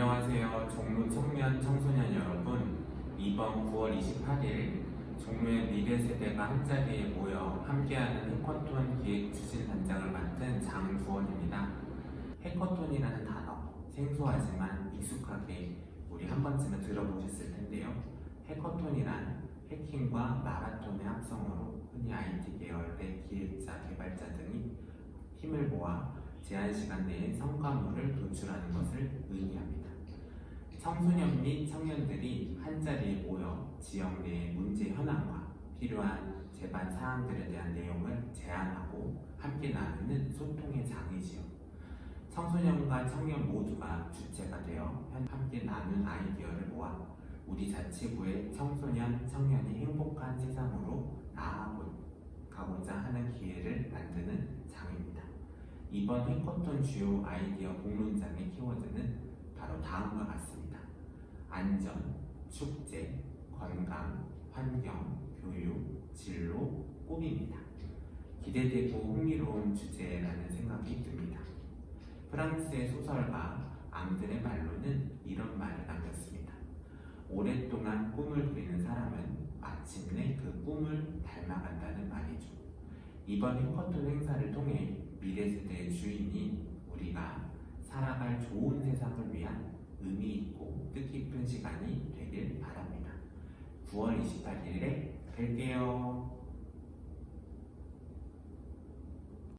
안녕하세요. 종로 청년 청소년 여러분. 이번 9월 28일 종로의 미래 세대가 한자리에 모여 함께하는 해커톤 기획 추진 단장을 맡은 장두원입니다. 해커톤이라는 단어 생소하지만 익숙하게 우리 한 번쯤은 들어보셨을 텐데요. 해커톤이란 해킹과 마라톤의 합성어로 흔히 IT 계열의 기획자, 개발자 등이 힘을 모아 제한 시간 내에 성과물을 도출하는 것을 의미합니다. 청소년 및 청년들이 한자리에 모여 지역 내의 문제 현황과 필요한 제반 사항들에 대한 내용을 제안하고 함께 나누는 소통의 장이지요. 청소년과 청년 모두가 주체가 되어 함께 나눈 아이디어를 모아 우리 자치구의 청소년, 청년이 행복한 세상으로 나아가고자 하는 기회를 만드는 장입니다. 이번 해커톤 주요 아이디어 공론장의 키워드는 바로 다음과 같습니다. 안전, 축제, 건강, 환경, 교육, 진로, 꿈입니다. 기대되고 흥미로운 주제라는 생각이 듭니다. 프랑스의 소설가 앙드레 말로는 이런 말을 남겼습니다. 오랫동안 꿈을 꾸리는 사람은 마침내 그 꿈을 닮아간다는 말이죠. 이번 해커톤 행사를 통해 미래 세대의 주인이 우리가 살아갈 좋은 세상을 위한 의미 있고 시간이 되길 바랍니다. 9월 28일에 뵐게요.